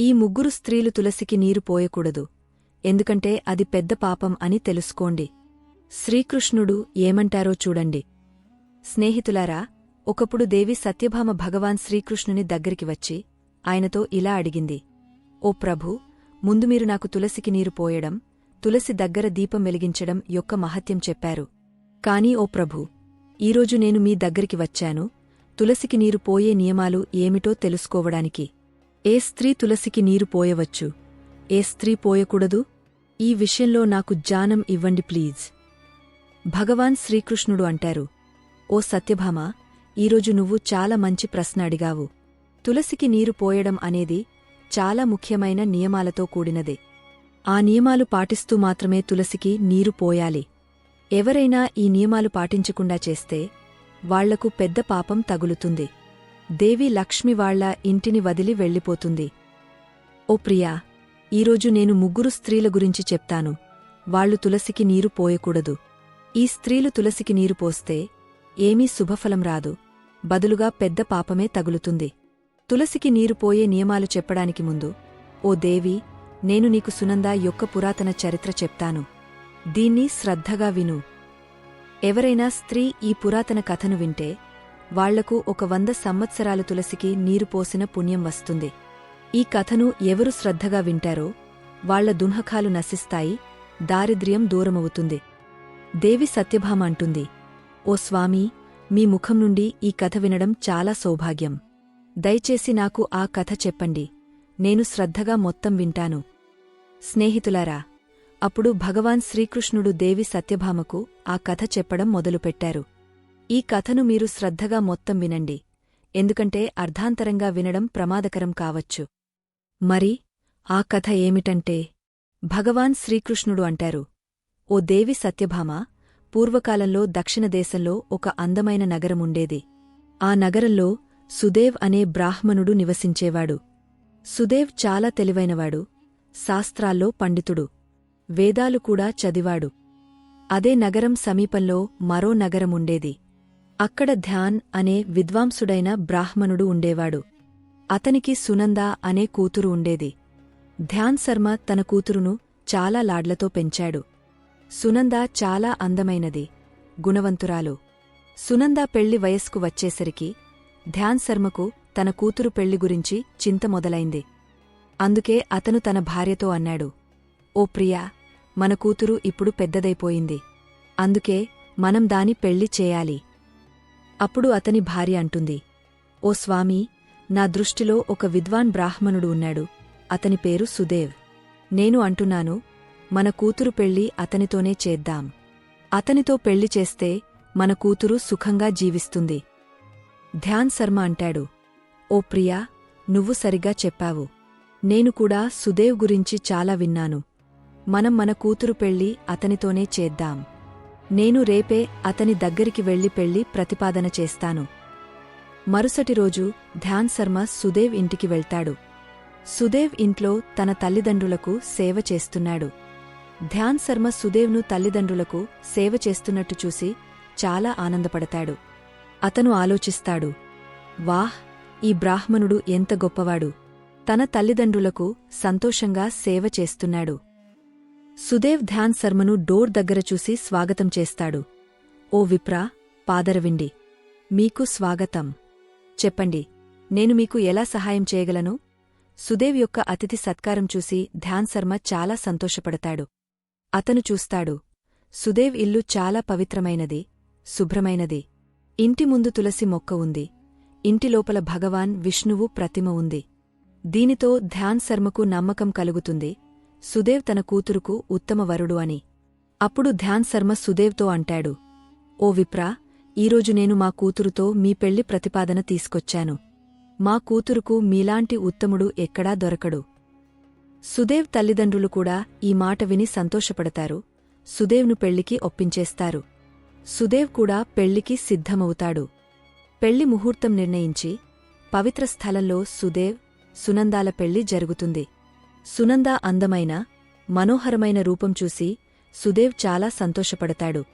ఈ ముగ్గురు స్త్రీలు తులసికి నీరు పోయకూడదు. ఎందుకంటే అది పెద్ద పాపం అని తెలుసుకోండి. శ్రీకృష్ణుడు ఏమంటారో చూడండి. స్నేహితులారా ఒకప్పుడు దేవి సత్యభామ భగవాన్ శ్రీకృష్ణుని దగ్గరికి వచ్చి ఆయనతో ఇలా అడిగింది. ఓ ప్రభూ ముందు మీరు నాకు తులసికి నీరు పోయడం తులసి దగ్గర దీపం వెలిగించడం యొక్క మహత్యం చెప్పారు. కాని ఓ ప్రభూ ఈరోజు నేను మీ దగ్గరికి వచ్చాను. తులసికి నీరు పోయే నియమాలు ఏమిటో తెలుసుకోవడానికి. ఏ స్త్రీ తులసికి నీరు పోయవచ్చు? ఏ స్త్రీ పోయకూడదు? ఈ విషయంలో నాకు జ్ఞానం ఇవ్వండి ప్లీజ్. భగవాన్ శ్రీకృష్ణుడు అంటారు ఓ సత్యభామ ఈరోజు నువ్వు చాలా మంచి ప్రశ్న అడిగావు. తులసికి నీరు పోయడం అనేది చాలా ముఖ్యమైన నియమాలతో కూడినదే. ఆ నియమాలు పాటిస్తూ మాత్రమే తులసికి నీరు పోయాలి. ఎవరైనా ఈ నియమాలు పాటించకుండా చేస్తే వాళ్ళకు పెద్ద పాపం తగులుతుంది. దేవి లక్ష్మి వాళ్ళ ఇంటిని వదిలి వెళ్ళిపోతుంది. ఓ ప్రియా ఈరోజు నేను ముగ్గురు స్త్రీల గురించి చెప్తాను. వాళ్ళు తులసికి నీరు పోయకూడదు. ఈ స్త్రీలు తులసికి నీరు పోస్తే ఏమీ శుభఫలం రాదు. బదులుగా పెద్ద పాపమే తగులుతుంది. తులసికి నీరు పోయే నియమాలు చెప్పడానికి ముందు ఓ దేవి నేను నీకు సునంద యొక్క పురాతన చరిత్ర చెప్తాను. దీన్ని శ్రద్ధగా విను. ఎవరైనా స్త్రీ ఈ పురాతన కథను వింటే వాళ్ళకు ఒక వంద సంవత్సరాలు తులసికి నీరు పోసిన పుణ్యం వస్తుంది. ఈ కథను ఎవరు శ్రద్ధగా వింటారో వాళ్ళ దున్హకాలు నశిస్తాయి దారిద్ర్యం దూరమవుతుంది. దేవి సత్యభామ అంటుంది ఓ స్వామీ మీ ముఖం నుండి ఈ కథ వినడం చాలా సౌభాగ్యం. దయచేసి నాకు ఆ కథ చెప్పండి. నేను శ్రద్ధగా మొత్తం వింటాను. స్నేహితులారా అప్పుడు భగవాన్ శ్రీకృష్ణుడు దేవి సత్యభామకు ఆ కథ చెప్పడం మొదలుపెట్టారు. ఈ కథను మీరు శ్రద్ధగా మొత్తం వినండి. ఎందుకంటే అర్ధాంతరంగా వినడం ప్రమాదకరం కావచ్చు. మరి ఆ కథ ఏమిటంటే భగవాన్ శ్రీకృష్ణుడు అంటారు ఓ దేవి సత్యభామ పూర్వకాలంలో దక్షిణదేశంలో ఒక అందమైన నగరముండేది ఆ నగరంలో సుదేవ్ అనే బ్రాహ్మణుడు నివసించేవాడు. సుదేవ్ చాలా తెలివైనవాడు శాస్త్రాల్లో పండితుడు వేదాలు కూడా చదివాడు. అదే నగరం సమీపంలో మరో నగరముండేది అక్కడ ధ్యాన్ అనే విద్వాంసుడైన బ్రాహ్మణుడు ఉండేవాడు. అతనికి సునంద అనే కూతురు ఉండేది. ధ్యాన్ శర్మ తన కూతురును చాలా లాడ్లతో పెంచాడు. సునంద చాలా అందమైనది. గుణవంతురాలు. సునంద పెళ్ళి వయస్కు వచ్చేసరికి ధ్యాన్ శర్మకు తన కూతురు పెళ్ళి గురించి చింత మొదలైంది. అందుకే అతను తన భార్యతో అన్నాడు. ఓ ప్రియా మన కూతురు ఇప్పుడు పెద్దదైపోయింది. అందుకే మనం దాని పెళ్ళి చేయాలి. అప్పుడు అతని భార్య అంటుంది ఓ స్వామీ నా దృష్టిలో ఒక విద్వాన్ బ్రాహ్మణుడు ఉన్నాడు. అతని పేరు సుదేవ్. నేను అంటున్నాను మన కూతురు పెళ్ళి అతనితోనే చేద్దాం. అతనితో పెళ్ళి చేస్తే మన కూతురు సుఖంగా జీవిస్తుంది. ధ్యాన్ శర్మ అంటాడు ఓ ప్రియా నువ్వు సరిగా చెప్పావు. నేను కూడా సుదేవ్ గురించి చాలా విన్నాను. మనం మన కూతురు పెళ్ళి అతనితోనే చేద్దాం. నేను రేపే అతని దగ్గరికి వెళ్ళి పెళ్ళి ప్రతిపాదన చేస్తాను. మరుసటి రోజు ధ్యాన్ శర్మ సుదేవ్ ఇంటికి వెళ్తాడు. సుదేవ్ ఇంట్లో తన తల్లిదండ్రులకు సేవ చేస్తున్నాడు. ధ్యాన్ శర్మ సుదేవ్ను తల్లిదండ్రులకు సేవ చేస్తున్నట్టు చూసి చాలా ఆనందపడతాడు. అతను ఆలోచిస్తాడు వాహ్ ఈ బ్రాహ్మణుడు ఎంత గొప్పవాడు. తన తల్లిదండ్రులకు సంతోషంగా సేవ చేస్తున్నాడు. సుదేవ్ ధ్యాన్ శర్మను డోర్ దగ్గర చూసి స్వాగతం చేస్తాడు. ఓ విప్రా పాదరవిండి. మీకు స్వాగతం. చెప్పండి నేను మీకు ఎలా సహాయం చేయగలను? సుదేవ్ యొక్క అతిథి సత్కారం చూసి ధ్యాన్ శర్మ చాలా సంతోషపడతాడు. అతను చూస్తాడు. సుదేవ్ ఇల్లు చాలా పవిత్రమైనది శుభ్రమైనది. ఇంటి ముందు తులసి మొక్క ఉంది. ఇంటి లోపల భగవాన్ విష్ణువు ప్రతిమ ఉంది. దీనితో ధ్యాన్ శర్మకు నమ్మకం కలుగుతుంది. సుదేవ్ తన కూతురుకు ఉత్తమ వరుడు అని. అప్పుడు ధ్యాన్ శర్మ సుదేవ్తో అంటాడు ఓ విప్రా ఈరోజు నేను మా కూతురుతో మీ పెళ్ళి ప్రతిపాదన తీసుకొచ్చాను. మా కూతురుకు మీలాంటి ఉత్తముడు ఎక్కడా దొరకడు సుదేవ్ తల్లిదండ్రులు కూడా ఈ మాట విని సంతోషపడతారు. సుదేవ్ను పెళ్ళికి ఒప్పించేస్తారు. సుదేవ్ కూడా పెళ్ళికి సిద్ధమవుతాడు. పెళ్ళి ముహూర్తం నిర్ణయించి పవిత్ర స్థలంలో సుదేవ్ సునందాల పెళ్ళి జరుగుతుంది. సునంద అందమైన మనోహరమైన రూపం చూసి సుదేవ్ చాలా సంతోషపడతాడు.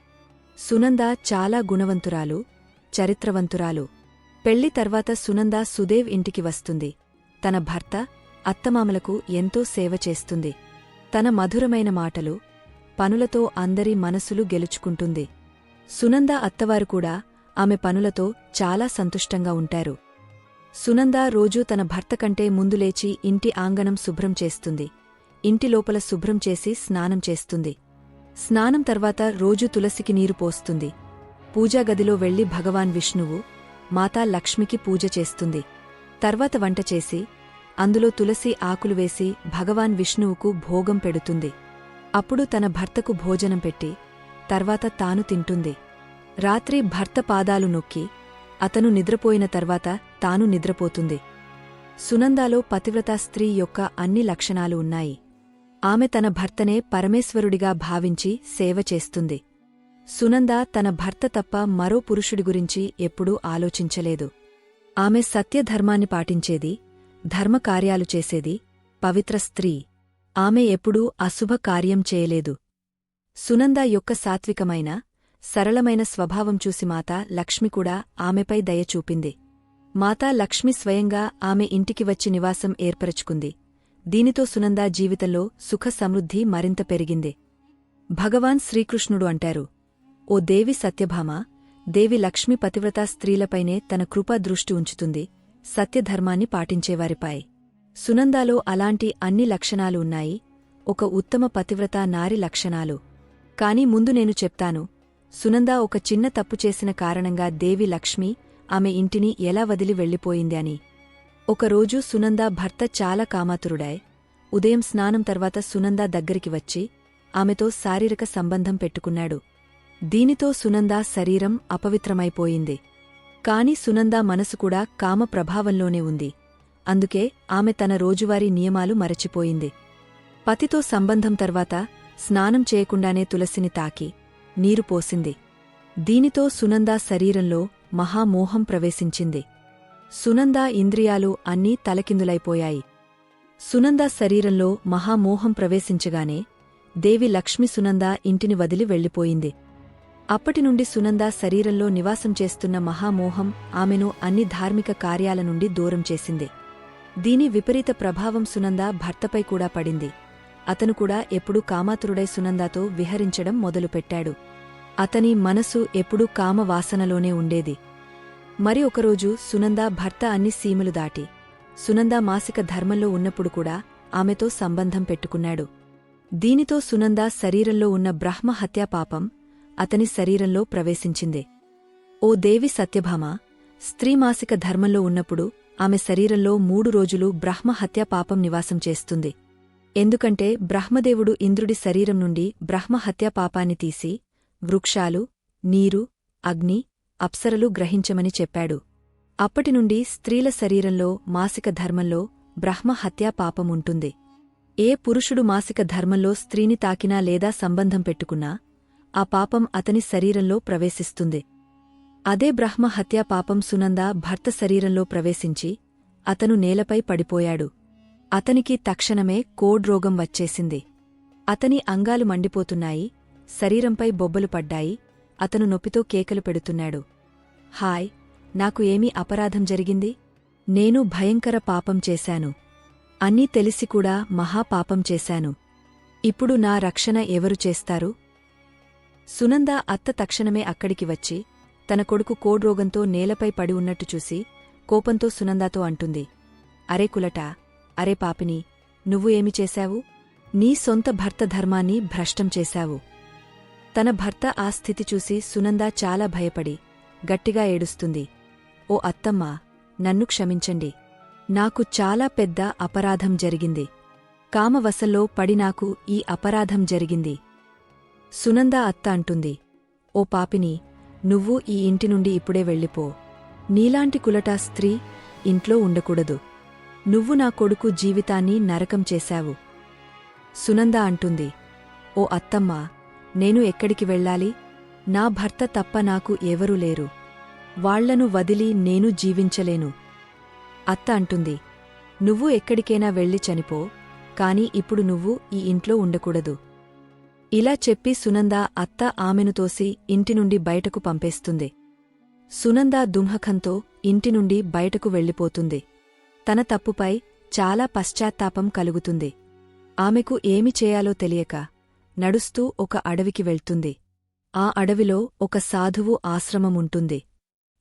సునంద చాలా గుణవంతురాలు చరిత్రవంతురాలు. పెళ్ళి తర్వాత సునంద సుదేవ్ ఇంటికి వస్తుంది. తన భర్త అత్తమామలకు ఎంతో సేవ చేస్తుంది. తన మధురమైన మాటలు పనులతో అందరి మనసులు గెలుచుకుంటుంది. సునంద అత్తవారు కూడా ఆమె పనులతో చాలా సంతుష్టంగా ఉంటారు. సునంద రోజూ తన భర్త కంటే ముందు లేచి ఇంటి ఆంగణం శుభ్రం చేస్తుంది. ఇంటి లోపల శుభ్రం చేసి స్నానం చేస్తుంది. స్నానం తర్వాత రోజు తులసికి నీరు పోస్తుంది. పూజాగదిలో వెళ్ళి భగవాన్ విష్ణువు మాతా లక్ష్మికి పూజ చేస్తుంది. తర్వాత వంట చేసి అందులో తులసి ఆకులు వేసి భగవాన్ విష్ణువుకు భోగం పెడుతుంది. అప్పుడు తన భర్తకు భోజనం పెట్టి తర్వాత తాను తింటుంది. రాత్రి భర్త పాదాలు నొక్కి అతను నిద్రపోయిన తర్వాత తాను నిద్రపోతుంది. సునందాలో పతివ్రతా స్త్రీ యొక్క అన్ని లక్షణాలు ఉన్నాయి. ఆమె తన భర్తనే పరమేశ్వరుడిగా భావించి సేవ చేస్తుంది. సునంద తన భర్త తప్ప మరో పురుషుడి గురించి ఎప్పుడూ ఆలోచించలేదు. ఆమె సత్యధర్మాన్ని పాటించేది ధర్మకార్యాలు చేసేది పవిత్ర స్త్రీ. ఆమె ఎప్పుడూ అశుభ కార్యం చేయలేదు. సునంద యొక్క సాత్వికమైన సరళమైన స్వభావం చూసి మాత లక్ష్మి కూడా ఆమెపై దయ చూపింది. మాతా లక్ష్మి స్వయంగా ఆమె ఇంటికి వచ్చి నివాసం ఏర్పరచుకుంది. దీనితో సునంద జీవితంలో సుఖ సమృద్ధి మరింత పెరిగింది. భగవాన్ శ్రీకృష్ణుడు అంటారు ఓ దేవి సత్యభామ దేవి లక్ష్మి పతివ్రతా స్త్రీలపైనే తన కృపా దృష్టి ఉంచుతుంది సత్యధర్మాన్ని పాటించేవారిపై. సునందాలో అలాంటి అన్ని లక్షణాలు ఉన్నాయి ఒక ఉత్తమ పతివ్రతా నారి లక్షణాలు. కాని ముందు నేను చెప్తాను సునంద ఒక చిన్న తప్పు చేసిన కారణంగా దేవి లక్ష్మి ఆమె ఇంటిని ఎలా వదిలి వెళ్ళిపోయింది అని. ఒకరోజు సునంద భర్త చాలా కామాతురుడాయ్. ఉదయం స్నానం తర్వాత సునంద దగ్గరికి వచ్చి ఆమెతో శారీరక సంబంధం పెట్టుకున్నాడు. దీనితో సునంద శరీరం అపవిత్రమైపోయింది. కాని సునంద మనసు కూడా కామ ప్రభావంలోనే ఉంది. అందుకే ఆమె తన రోజువారీ నియమాలు మరచిపోయింది. పతితో సంబంధం తర్వాత స్నానం చేయకుండానే తులసిని తాకి నీరు పోసింది. దీనితో సునంద శరీరంలో మహామోహం ప్రవేశించింది. సునంద ఇంద్రియాలు అన్నీ తలకిందులైపోయాయి. సునంద శరీరంలో మహామోహం ప్రవేశించగానే దేవి లక్ష్మి సునంద ఇంటిని వదిలి వెళ్ళిపోయింది. అప్పటినుండి సునంద శరీరంలో నివాసం చేస్తున్న మహామోహం ఆమెను అన్ని ధార్మిక కార్యాల నుండి దూరం చేసింది. దీని విపరీత ప్రభావం సునంద భర్తపై కూడా పడింది. అతను కూడా ఎప్పుడూ కామాతురుడై సునందాతో విహరించడం మొదలుపెట్టాడు. అతని మనసు ఎప్పుడూ కామవాసనలోనే ఉండేది. మరి ఒకరోజు సునంద భర్త అన్ని సీమలు దాటి సునంద మాసిక ధర్మంలో ఉన్నప్పుడు కూడా ఆమెతో సంబంధం పెట్టుకున్నాడు. దీనితో సునంద శరీరంలో ఉన్న బ్రహ్మ హత్యాపాపం అతని శరీరంలో ప్రవేశించింది. ఓ దేవి సత్యభామ స్త్రీ మాసిక ధర్మంలో ఉన్నప్పుడు ఆమె శరీరంలో మూడు రోజులు బ్రహ్మ హత్యాపాపం నివాసం చేస్తుంది. ఎందుకంటే బ్రహ్మదేవుడు ఇంద్రుడి శరీరం నుండి బ్రహ్మహత్యాపాపాన్ని తీసి వృక్షాలు నీరు అగ్ని అప్సరలు గ్రహించమని చెప్పాడు. అప్పటినుండి స్త్రీల శరీరంలో మాసిక ధర్మంలో బ్రహ్మ పాపముంటుంది ఏ పురుషుడు మాసిక ధర్మంలో స్త్రీని తాకినా లేదా సంబంధం పెట్టుకున్నా ఆ పాపం అతని శరీరంలో ప్రవేశిస్తుంది. అదే బ్రహ్మహత్యాపాపం పాపం సునంద భర్త శరీరంలో ప్రవేశించి అతను నేలపై పడిపోయాడు. అతనికి తక్షణమే కోడ్రోగం వచ్చేసింది. అతని అంగాలు మండిపోతున్నాయి శరీరంపై బొబ్బలు పడ్డాయి అతను నొప్పితో కేకలు పెడుతున్నాడు. హాయ్ నాకు ఏమీ అపరాధం జరిగింది? నేను భయంకర పాపం చేశాను. అన్నీ తెలిసి కూడా మహాపాపం చేశాను. ఇప్పుడు నా రక్షణ ఎవరు చేస్తారు? సునంద అత్త తక్షణమే అక్కడికి వచ్చి తన కొడుకు కోడ్రోగంతో నేలపై పడి ఉన్నట్టు చూసి కోపంతో సునందాతో అంటుంది. అరే కులటా అరే పాపిని నువ్వు ఏమి చేశావు? నీ సొంత భర్త ధర్మాన్ని భ్రష్టం చేశావు. తన భర్త ఆ స్థితి చూసి సునంద చాలా భయపడి గట్టిగా ఏడుస్తుంది. ఓ అత్తమ్మా నన్ను క్షమించండి. నాకు చాలా పెద్ద అపరాధం జరిగింది. కామవశల్లో పడి నాకు ఈ అపరాధం జరిగింది. సునంద అత్త అంటుంది ఓ పాపిని నువ్వు ఈ ఇంటి నుండి ఇప్పుడే వెళ్ళిపో. నీలాంటి కులటా స్త్రీ ఇంట్లో ఉండకూడదు. నువ్వు నా కొడుకు జీవితాన్ని నరకం చేశావు. సునంద అంటుంది ఓ అత్తమ్మా నేను ఎక్కడికి వెళ్ళాలి? నా భర్త తప్ప నాకు ఎవరూ లేరు. వాళ్ళను వదిలి నేను జీవించలేను. అత్త అంటుంది నువ్వు ఎక్కడికైనా వెళ్ళి చనిపో కాని ఇప్పుడు నువ్వు ఈ ఇంట్లో ఉండకూడదు. ఇలా చెప్పి సునంద అత్త ఆమెను తోసి ఇంటి నుండి బయటకు పంపేస్తుంది. సునంద దుంహకంతో ఇంటి నుండి బయటకు వెళ్ళిపోతుంది. తన తప్పుపై చాలా పశ్చాత్తాపం కలుగుతుంది. ఆమెకు ఏమి చేయాలో తెలియక నడుస్తూ ఒక అడవికి వెళ్తుంది. ఆ అడవిలో ఒక సాధువు ఆశ్రమముంటుంది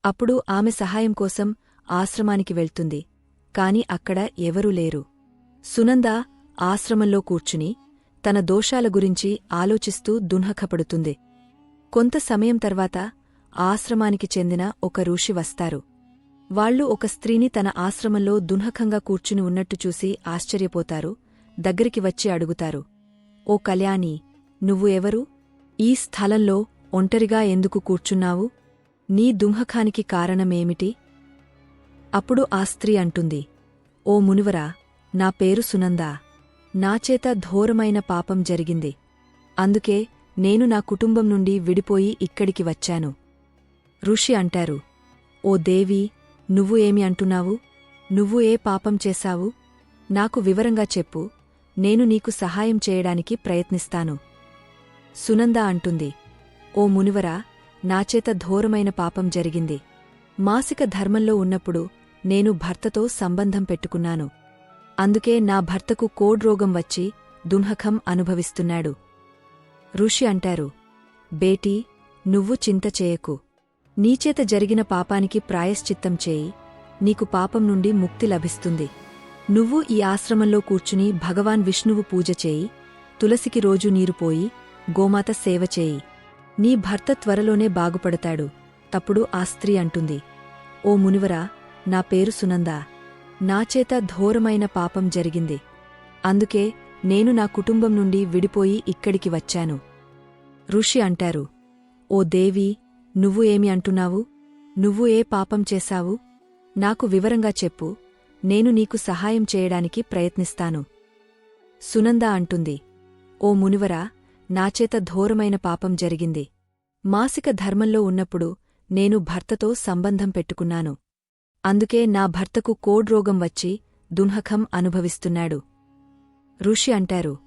అప్పుడు ఆమె సహాయం కోసం ఆశ్రమానికి వెళ్తుంది. కాని అక్కడ ఎవరూ లేరు. సునంద ఆశ్రమంలో కూర్చుని తన దోషాల గురించి ఆలోచిస్తూ దున్హకపడుతుంది కొంత సమయం తర్వాత ఆశ్రమానికి చెందిన ఒక ఋషి వస్తారు. వాళ్ళు ఒక స్త్రీని తన ఆశ్రమంలో దున్హకంగా కూర్చుని ఉన్నట్టు చూసి ఆశ్చర్యపోతారు దగ్గరికి వచ్చి అడుగుతారు ఓ కళ్యాణి నువ్వు ఎవరు? ఈ స్థలంలో ఒంటరిగా ఎందుకు కూర్చున్నావు? నీ దుంహఖానికి కారణమేమిటి? అప్పుడు ఆ స్త్రీ అంటుంది ఓ మునివరా నా పేరు సునందా. నాచేత ఘోరమైన పాపం జరిగింది. అందుకే నేను నా కుటుంబం నుండి విడిపోయి ఇక్కడికి వచ్చాను. ఋషి అంటారు ఓ దేవి నువ్వు ఏమి అంటున్నావు? నువ్వు ఏ పాపం చేశావు? నాకు వివరంగా చెప్పు. నేను నీకు సహాయం చేయడానికి ప్రయత్నిస్తాను. సునంద అంటుంది. ఓ మునివరా నాచేత ఘోరమైన పాపం జరిగింది. మాసిక ధర్మంలో ఉన్నప్పుడు నేను భర్తతో సంబంధం పెట్టుకున్నాను. అందుకే నా భర్తకు కోడ్రోగం వచ్చి దున్హకం అనుభవిస్తున్నాడు. ఋషి అంటారు బేటీ నువ్వు చింత చేయకు. నీచేత జరిగిన పాపానికి ప్రాయశ్చిత్తం చేయి. నీకు పాపం నుండి ముక్తి లభిస్తుంది. నువ్వు ఈ ఆశ్రమంలో కూర్చుని భగవాన్ విష్ణువు పూజ చేయి. తులసికి రోజు నీరు పోయి గోమాత సేవ చేయి. నీ భర్త త్వరలోనే బాగుపడతాడు. తప్పుడు ఆ స్త్రీ అంటుంది. ఓ మునివరా నా పేరు సునందా. నాచేత ఘోరమైన పాపం జరిగింది. అందుకే నేను నా కుటుంబం నుండి విడిపోయి ఇక్కడికి వచ్చాను. ఋషి అంటారు. ఓ దేవి నువ్వు ఏమి అంటున్నావు? నువ్వు ఏ పాపం చేశావు? నాకు వివరంగా చెప్పు. నేను నీకు సహాయం చేయడానికి ప్రయత్నిస్తాను. సునంద అంటుంది. ఓ మునివరా నాచేత ఘోరమైన పాపం జరిగింది. మాసిక ధర్మంలో ఉన్నప్పుడు నేను భర్తతో సంబంధం పెట్టుకున్నాను. అందుకే నా భర్తకు కోడ్రోగం వచ్చి దున్హఖం అనుభవిస్తున్నాడు. ఋషి అంటారు.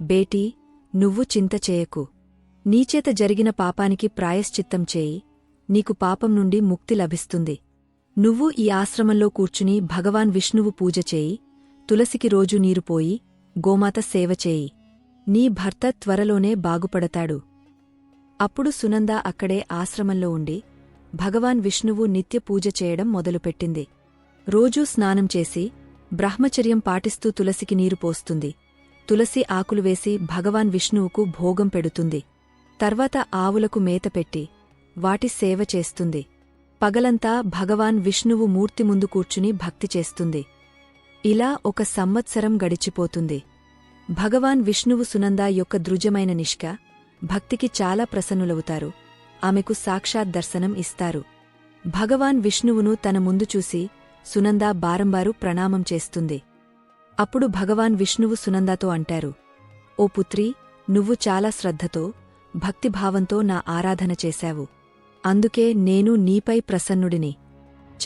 బేటీ నువ్వు చింత చేయకు. నీచేత జరిగిన పాపానికి ప్రాయశ్చిత్తం చేయి. నీకు పాపం నుండి ముక్తి లభిస్తుంది. నువ్వు ఈ ఆశ్రమంలో కూర్చుని భగవాన్ విష్ణువు పూజ చేయి. తులసికి రోజు నీరు పోయి గోమాత సేవ చేయి. నీ భర్త త్వరలోనే బాగుపడతాడు. అప్పుడు సునంద అక్కడే ఆశ్రమంలో ఉండి భగవాన్ విష్ణువు నిత్య పూజ చేయడం మొదలుపెట్టింది. రోజూ స్నానం చేసి బ్రహ్మచర్యం పాటిస్తూ తులసికి నీరు పోస్తుంది. తులసి ఆకులు వేసి భగవాన్ విష్ణువుకు భోగం పెడుతుంది. తర్వాత ఆవులకు మేతపెట్టి వాటి సేవ చేస్తుంది. పగలంతా భగవాన్ విష్ణువు మూర్తి ముందు కూర్చుని భక్తి చేస్తుంది. ఇలా ఒక సంవత్సరం గడిచిపోతుంది. భగవాన్ విష్ణువు సునంద యొక్క దృజమైన నిష్క భక్తికి చాలా ప్రసన్నులవుతారు. ఆమెకు సాక్షాత్ దర్శనం ఇస్తారు. భగవాన్ విష్ణువును తన ముందు చూసి సునంద బారంబారు ప్రణామం చేస్తుంది. అప్పుడు భగవాన్ విష్ణువు సునందాతో అంటారు ఓ పుత్రీ నువ్వు చాలా శ్రద్ధతో భక్తిభావంతో నా ఆరాధన చేశావు. అందుకే నేను నీపై ప్రసన్నుడిని.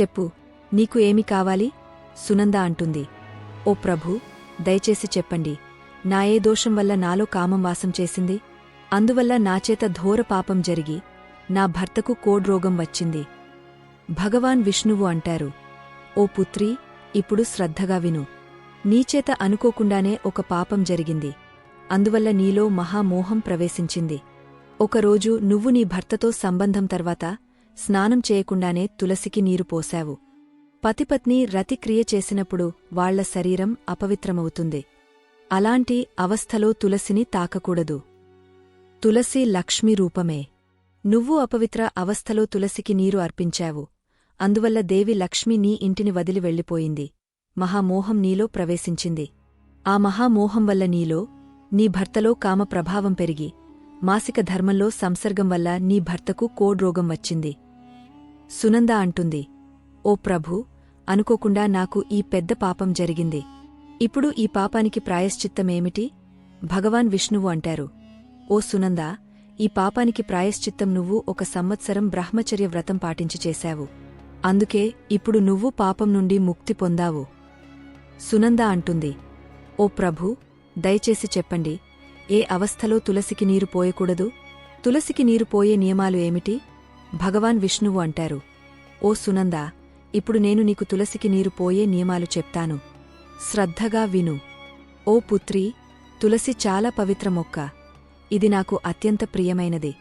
చెప్పు నీకు ఏమి కావాలి? సునంద అంటుంది. ఓ ప్రభూ దయచేసి చెప్పండి. నా ఏ దోషం వల్ల నాలో కామం వాసం చేసింది? అందువల్ల నాచేత ఘోర పాపం జరిగి నా భర్తకు కోడ్రోగం వచ్చింది. భగవాన్ విష్ణువు అంటారు. ఓ పుత్రీ ఇప్పుడు శ్రద్ధగా విను. నీచేత అనుకోకుండానే ఒక పాపం జరిగింది. అందువల్ల నీలో మహామోహం ప్రవేశించింది. ఒకరోజు నువ్వు నీ భర్తతో సంబంధం తర్వాత స్నానం చేయకుండానే తులసికి నీరు పోశావు. పతిపత్ని రతిక్రియ చేసినప్పుడు వాళ్ళ శరీరం అపవిత్రమవుతుంది. అలాంటి అవస్థలో తులసిని తాకకూడదు. తులసి లక్ష్మి రూపమే. నువ్వు అపవిత్ర అవస్థలో తులసికి నీరు అర్పించావు. అందువల్ల దేవి లక్ష్మి నీ ఇంటిని వదిలి వెళ్ళిపోయింది. మహామోహం నీలో ప్రవేశించింది. ఆ మహామోహం వల్ల నీలో నీ భర్తలో కామ ప్రభావం పెరిగి మాసిక ధర్మంలో సంసర్గం వల్ల నీ భర్తకు కోడ్రోగం వచ్చింది. సునంద అంటుంది ఓ ప్రభూ అనుకోకుండా నాకు ఈ పెద్ద పాపం జరిగింది. ఇప్పుడు ఈ పాపానికి ప్రాయశ్చిత్తమేమిటి? భగవాన్ విష్ణువు అంటారు ఓ సునంద ఈ పాపానికి ప్రాయశ్చిత్తం నువ్వు ఒక సంవత్సరం బ్రహ్మచర్య వ్రతం పాటించి చేశావు. అందుకే ఇప్పుడు నువ్వు పాపం నుండి ముక్తి పొందావు. సునంద అంటుంది ఓ ప్రభూ దయచేసి చెప్పండి ఏ అవస్థలో తులసికి నీరు పోయకూడదు? తులసికి నీరు పోయే నియమాలు ఏమిటి? భగవాన్ విష్ణువు అంటారు. ఓ సునంద ఇప్పుడు నేను నీకు తులసికి నీరు పోయే నియమాలు చెప్తాను. శ్రద్ధగా విను. ఓ పుత్రి తులసి చాలా పవిత్ర మొక్క. ఇది నాకు అత్యంత ప్రియమైనది.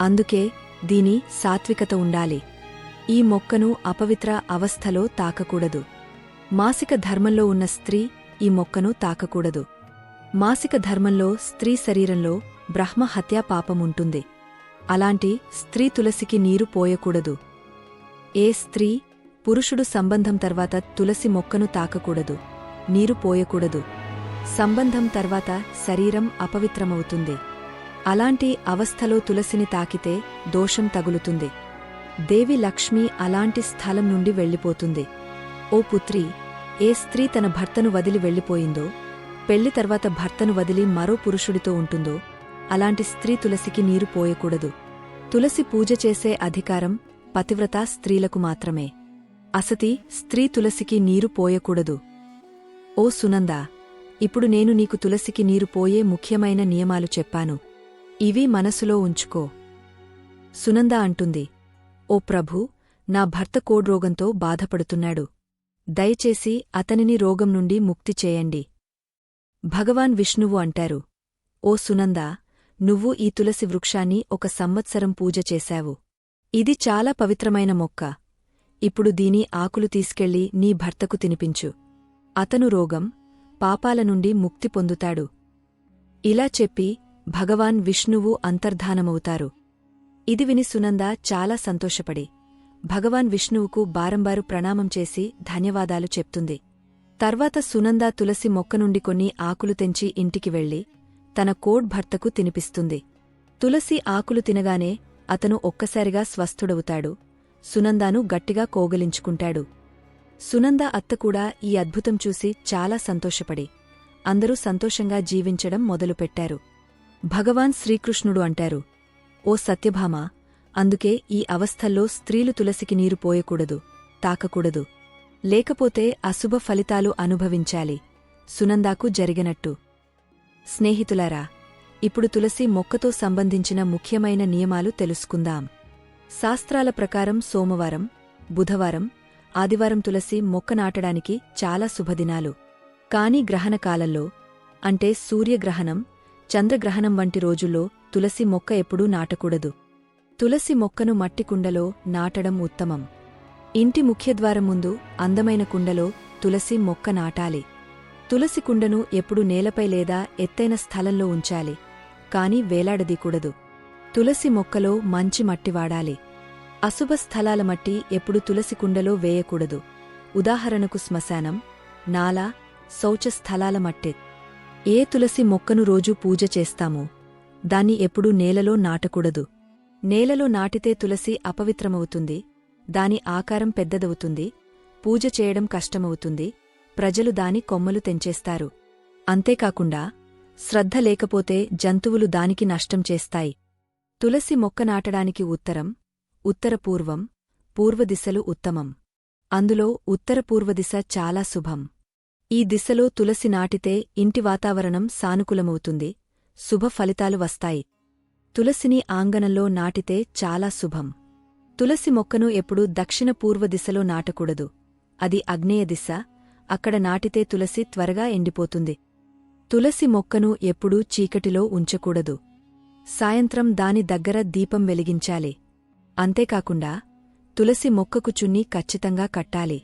అందుకే దీని సాత్వికత ఉండాలి. ఈ మొక్కను అపవిత్ర అవస్థలో తాకకూడదు. మాసిక ధర్మంలో ఉన్న స్త్రీ ఈ మొక్కను తాకకూడదు. మాసిక ధర్మంలో స్త్రీ శరీరంలో బ్రహ్మ హత్యా పాపముంటుంది అలాంటి స్త్రీ తులసికి నీరు పోయకూడదు. ఏ స్త్రీ పురుషుడు సంబంధం తర్వాత తులసి మొక్కను తాకకూడదు. నీరు పోయకూడదు. సంబంధం తర్వాత శరీరం అపవిత్రమవుతుంది. అలాంటి అవస్థలో తులసిని తాకితే దోషం తగులుతుంది. దేవి లక్ష్మి అలాంటి స్థలం నుండి వెళ్ళిపోతుంది. ఓ పుత్రి ఏ స్త్రీ తన భర్తను వదిలి వెళ్ళిపోయిందో పెళ్ళి తర్వాత భర్తను వదిలి మరో పురుషుడితో ఉంటుందో అలాంటి స్త్రీ తులసికి నీరు పోయకూడదు. తులసి పూజ చేసే అధికారం పతివ్రత స్త్రీలకు మాత్రమే. అసతి స్త్రీ తులసికి నీరు పోయకూడదు. ఓ సునందా ఇప్పుడు నేను నీకు తులసికి నీరు పోయే ముఖ్యమైన నియమాలు చెప్పాను. ఇవి మనసులో ఉంచుకో. సునంద అంటుంది ఓ ప్రభూ నా భర్త కోడ్రోగంతో బాధపడుతున్నాడు. దయచేసి అతనిని రోగం నుండి ముక్తి చేయండి. భగవాన్ విష్ణువు అంటారు ఓ సునందా నువ్వు ఈ తులసి వృక్షాన్ని ఒక సంవత్సరం పూజ చేశావు. ఇది చాలా పవిత్రమైన మొక్క. ఇప్పుడు దీని ఆకులు తీసుకెళ్ళి నీ భర్తకు తినిపించు. అతను రోగం పాపాల నుండి ముక్తి పొందుతాడు ఇలా చెప్పి భగవాన్ విష్ణువు అంతర్ధానమవుతారు. ఇది విని సునంద చాలా సంతోషపడి భగవాన్ విష్ణువుకు బారంబారు ప్రణామం చేసి ధన్యవాదాలు చెప్తుంది. తర్వాత సునంద తులసి మొక్క నుండి కొన్ని ఆకులు తెంచి ఇంటికి వెళ్ళి తన కోడ్ భర్తకు తినిపిస్తుంది. తులసి ఆకులు తినగానే అతను ఒక్కసారిగా స్వస్థుడవుతాడు. సునందాను గట్టిగా కోగలించుకుంటాడు. సునంద అత్త కూడా ఈ అద్భుతం చూసి చాలా సంతోషపడి అందరూ సంతోషంగా జీవించడం మొదలుపెట్టారు. భగవాన్ శ్రీకృష్ణుడు అంటారు ఓ సత్యభామ అందుకే ఈ అవస్థల్లో స్త్రీలు తులసికి నీరు పోయకూడదు తాకకూడదు. లేకపోతే అశుభ ఫలితాలు అనుభవించాలి. సునందాకు జరిగినట్టు. స్నేహితులారా ఇప్పుడు తులసి మొక్కతో సంబంధించిన ముఖ్యమైన నియమాలు తెలుసుకుందాం. శాస్త్రాల ప్రకారం సోమవారం బుధవారం ఆదివారం తులసి మొక్క నాటడానికి చాలా శుభదినాలు. కాని గ్రహణకాలంలో అంటే సూర్యగ్రహణం చంద్రగ్రహణం వంటి రోజుల్లో తులసి మొక్క ఎప్పుడూ నాటకూడదు. తులసి మొక్కను మట్టి కుండలో నాటడం ఉత్తమం. ఇంటి ముఖ్యద్వారం ముందు అందమైన కుండలో తులసి మొక్క నాటాలి. తులసి కుండను ఎప్పుడు నేలపై లేదా ఎత్తైన స్థలంలో ఉంచాలి కాని వేలాడదీకూడదు. తులసి మొక్కలో మంచి మట్టి వాడాలి. అశుభ స్థలాల మట్టి ఎప్పుడు తులసి కుండలో వేయకూడదు. ఉదాహరణకు శ్మశానం నాలా శౌచ స్థలాల మట్టి. ఏ తులసి మొక్కను రోజూ పూజ చేస్తామో దాన్ని ఎప్పుడూ నేలలో నాటకూడదు. నేలలో నాటితే తులసి అపవిత్రమవుతుంది దాని ఆకారం పెద్దదవుతుంది పూజ చేయడం కష్టమవుతుంది ప్రజలు దాని కొమ్మలు తెంచేస్తారు. అంతేకాకుండా శ్రద్ధ లేకపోతే జంతువులు దానికి నష్టం చేస్తాయి. తులసి మొక్క నాటడానికి ఉత్తరం ఉత్తరపూర్వం పూర్వదిశలు ఉత్తమం. అందులో ఉత్తరపూర్వదిశ చాలా శుభం. ఈ దిశలో తులసి నాటితే ఇంటి వాతావరణం సానుకూలమవుతుంది శుభ ఫలితాలు వస్తాయి. తులసిని ఆంగణంలో నాటితే చాలా శుభం. తులసి మొక్కను ఎప్పుడూ దక్షిణ పూర్వ దిశలో నాటకూడదు. అది అగ్నేయ దిశ. అక్కడ నాటితే తులసి త్వరగా ఎండిపోతుంది. తులసి మొక్కను ఎప్పుడూ చీకటిలో ఉంచకూడదు. సాయంత్రం దాని దగ్గర దీపం వెలిగించాలి. అంతేకాకుండా తులసి మొక్కకు చున్నీ ఖచ్చితంగా కట్టాలి.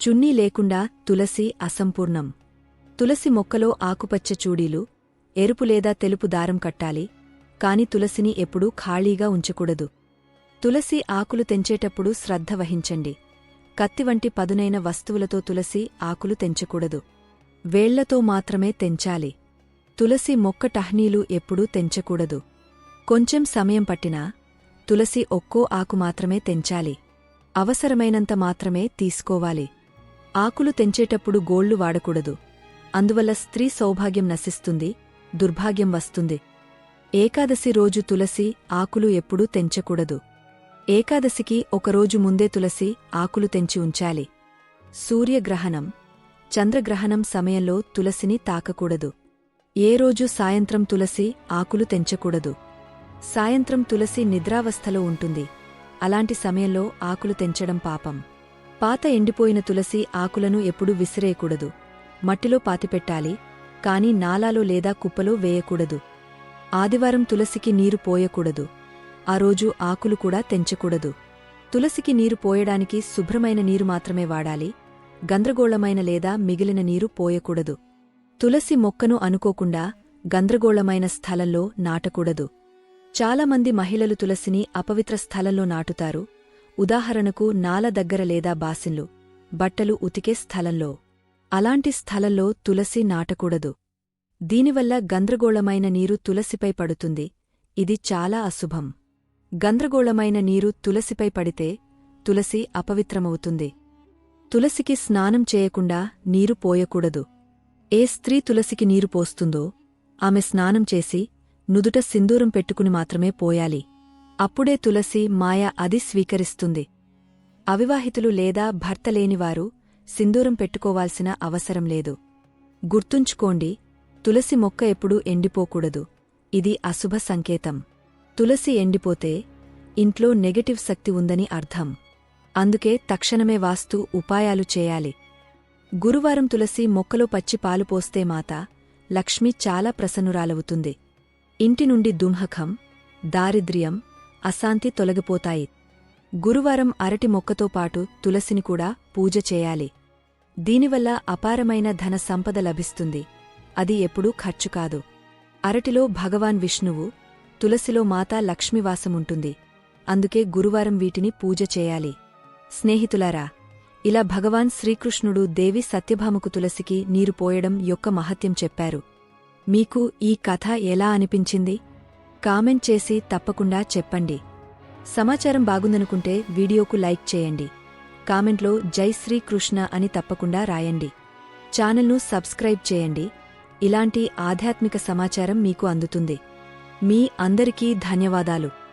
చున్నీ లేకుండా తులసి అసంపూర్ణం. తులసి మొక్కలో ఆకుపచ్చ చూడీలు ఎరుపు లేదా తెలుపు దారం కట్టాలి. కాని తులసిని ఎప్పుడూ ఖాళీగా ఉంచకూడదు. తులసి ఆకులు తెంచేటప్పుడు శ్రద్ధ వహించండి. కత్తి వంటి పదునైన వస్తువులతో తులసి ఆకులు తెంచకూడదు. వేళ్ళతో మాత్రమే తెంచాలి. తులసి మొక్క టహ్నీలు ఎప్పుడూ తెంచకూడదు. కొంచెం సమయం పట్టినా తులసి ఒక్కో ఆకు మాత్రమే తెంచాలి. అవసరమైనంత మాత్రమే తీసుకోవాలి. ఆకులు తెంచేటప్పుడు గోళ్ళు వాడకూడదు. అందువల్ల స్త్రీ సౌభాగ్యం నశిస్తుంది దుర్భాగ్యం వస్తుంది. ఏకాదశి రోజు తులసి ఆకులు ఎప్పుడూ తెంచకూడదు. ఏకాదశికి ఒకరోజు ముందే తులసి ఆకులు తెంచి ఉంచాలి. సూర్యగ్రహణం. చంద్రగ్రహణం సమయంలో తులసిని తాకకూడదు. ఏ రోజు సాయంత్రం తులసి ఆకులు తెంచకూడదు. సాయంత్రం తులసి నిద్రావస్థలో ఉంటుంది. అలాంటి సమయంలో ఆకులు తెంచడం పాపం. పాత ఎండిపోయిన తులసి ఆకులను ఎప్పుడూ విసిరేయకూడదు. మట్టిలో పాతిపెట్టాలి కాని నాలాలో లేదా కుప్పలో వేయకూడదు. ఆదివారం తులసికి నీరు పోయకూడదు. ఆ రోజు ఆకులు కూడా తెంచకూడదు. తులసికి నీరు పోయడానికి శుభ్రమైన నీరు మాత్రమే వాడాలి. గంద్రగోళమైన లేదా మిగిలిన నీరు పోయకూడదు. తులసి మొక్కను అనుకోకుండా గంద్రగోళమైన స్థలంలో నాటకూడదు. చాలామంది మహిళలు తులసిని అపవిత్ర స్థలంలో నాటుతారు. ఉదాహరణకు నాల దగ్గర లేదా బాసిన్లు బట్టలు ఉతికే స్థలంలో. అలాంటి స్థలంలో తులసి నాటకూడదు. దీనివల్ల గంద్రగోళమైన నీరు తులసిపై పడుతుంది. ఇది చాలా అశుభం. గంద్రగోళమైన నీరు తులసిపై పడితే తులసి అపవిత్రమవుతుంది. తులసికి స్నానం చేయకుండా నీరు పోయకూడదు. ఏ స్త్రీ తులసికి నీరు పోస్తుందో ఆమె స్నానం చేసి నుదుట సింధూరం పెట్టుకుని మాత్రమే పోయాలి. అప్పుడే తులసి మాయ అది స్వీకరిస్తుంది. అవివాహితులు లేదా భర్త లేనివారు సింధూరం పెట్టుకోవాల్సిన అవసరం లేదు. గుర్తుంచుకోండి తులసి మొక్క ఎప్పుడూ ఎండిపోకూడదు. ఇది అశుభ సంకేతం. తులసి ఎండిపోతే ఇంట్లో నెగటివ్ శక్తి ఉందని అర్థం. అందుకే తక్షణమే వాస్తు ఉపాయాలు చేయాలి. గురువారం తులసి మొక్కలో పచ్చి పాలు పోస్తే మాత లక్ష్మి చాలా ప్రసన్నురాలవుతుంది. ఇంటి నుండి దుంహకం దారిద్ర్యం అశాంతి తొలగిపోతాయి. గురువారం అరటి మొక్కతో పాటు తులసిని కూడా పూజ చేయాలి. దీనివల్ల అపారమైన ధన సంపద లభిస్తుంది. అది ఎప్పుడూ ఖర్చు కాదు. అరటిలో భగవాన్ విష్ణువు తులసిలో మాతా లక్ష్మివాసముంటుంది. అందుకే గురువారం వీటిని పూజ చేయాలి. స్నేహితులారా ఇలా భగవాన్ శ్రీకృష్ణుడు దేవి సత్యభామకు తులసికి నీరు పోయడం యొక్క మహత్యం చెప్పారు. మీకు ఈ కథ ఎలా అనిపించింది? కామెంట్ చేసి తప్పకుండా చెప్పండి. సమాచారం బాగుందనుకుంటే వీడియోకు లైక్ చేయండి. కామెంట్లో జై శ్రీకృష్ణ అని తప్పకుండా రాయండి. ఛానల్ను సబ్స్క్రైబ్ చేయండి. ఇలాంటి ఆధ్యాత్మిక సమాచారం మీకు అందుతుంది. మీ అందరికీ ధన్యవాదాలు.